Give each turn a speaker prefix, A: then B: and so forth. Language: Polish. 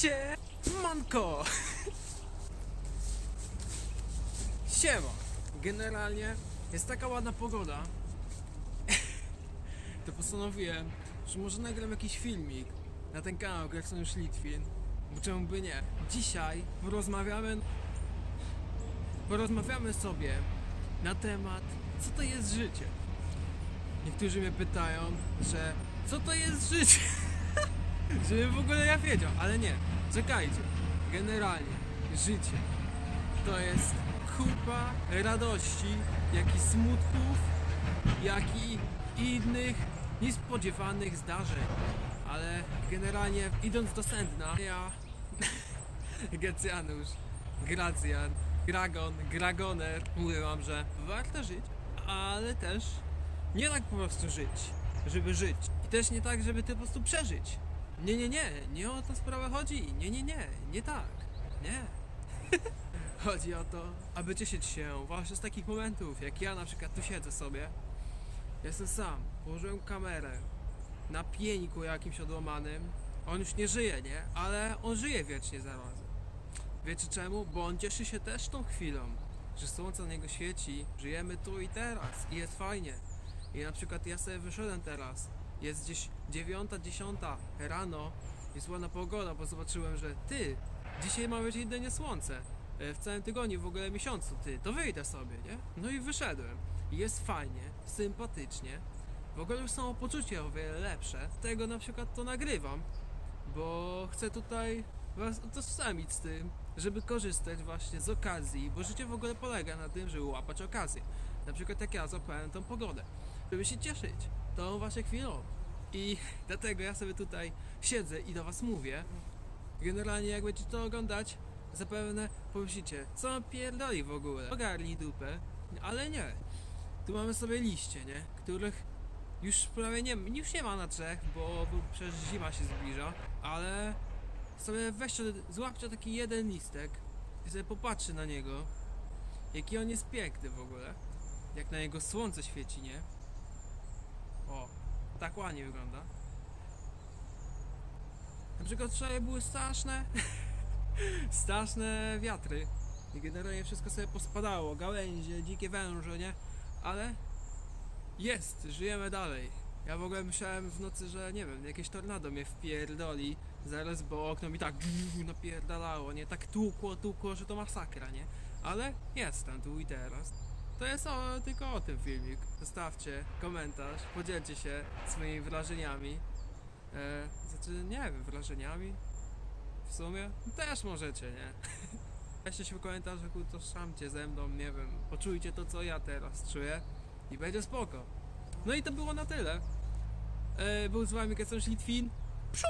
A: Siemanko! Siema! Generalnie jest taka ładna pogoda, to postanowiłem, że może nagram jakiś filmik na ten kanał Gregson już Litwin, bo czemu by nie? Dzisiaj porozmawiamy porozmawiamy sobie na temat co to jest życie. Niektórzy mnie pytają, że co to jest życie? Żebym w ogóle ja wiedział, ale nie. Czekajcie. Generalnie życie to jest kupa radości, jak i smutków, jak i innych niespodziewanych zdarzeń. Ale generalnie idąc do sedna, ja Gecjanusz, Gracjan, Gragon, Gragoner mówię wam, że warto żyć, ale też nie tak po prostu żyć, żeby żyć. I też nie tak, żeby to po prostu przeżyć. Nie, nie, nie, nie o tę sprawę chodzi. Nie, nie, nie, nie tak. Nie. chodzi o to, aby cieszyć się właśnie z takich momentów, jak ja na przykład tu siedzę sobie. Jestem sam, położyłem kamerę na pieńku jakimś odłamanym. On już nie żyje, nie? Ale on żyje wiecznie zarazem. Wiecie czemu? Bo on cieszy się też tą chwilą, że słońce na niego świeci, żyjemy tu i teraz i jest fajnie. I na przykład ja sobie wyszedłem teraz, jest gdzieś dziewiąta, dziesiąta rano, jest ładna pogoda, bo zobaczyłem, że ty, dzisiaj ma być jedynie słońce. E, W całym tygodniu, w ogóle miesiącu, ty, to wyjdę sobie, nie? No i wyszedłem. Jest fajnie, sympatycznie. W ogóle już samopoczucie o wiele lepsze. Tego na przykład to nagrywam, bo chcę tutaj was utożsamić z tym, żeby korzystać właśnie z okazji, bo życie w ogóle polega na tym, żeby łapać okazję. Na przykład jak ja złapałem tą pogodę, żeby się cieszyć tą właśnie chwilą. I dlatego ja sobie tutaj siedzę i do was mówię. Generalnie jak będziecie to oglądać, zapewne pomyślicie, co pierdoli w ogóle. Ogarnij dupę, ale nie. Tu mamy sobie liście, nie? Których już prawie nie, już nie ma na trzech, bo, bo przecież zima się zbliża, ale sobie weźcie, złapcie taki jeden listek i sobie popatrzy na niego, jaki on jest piękny w ogóle, jak na jego słońce świeci, nie? O, ładnie wygląda. Na przykład wczoraj były straszne, straszne wiatry i generalnie wszystko sobie pospadało, gałęzie, dzikie węże, nie? Ale jest, żyjemy dalej. Ja w ogóle myślałem w nocy, że nie wiem, jakieś tornado mnie wpierdoli zaraz, bo okno mi tak napierdalało, nie? Tak tłukło, tłukło, że to masakra, nie? Ale jestem tu i teraz. To jest o, tylko o tym filmik. Zostawcie komentarz, podzielcie się swoimi wrażeniami. E, znaczy, nie wiem, wrażeniami? W sumie? Też możecie, nie? Weźcie się w komentarzu, utożsamcie ze mną, nie wiem, poczujcie to, co ja teraz czuję i będzie spoko. No i to było na tyle. E, był z wami Kacon Litwin. Psiu!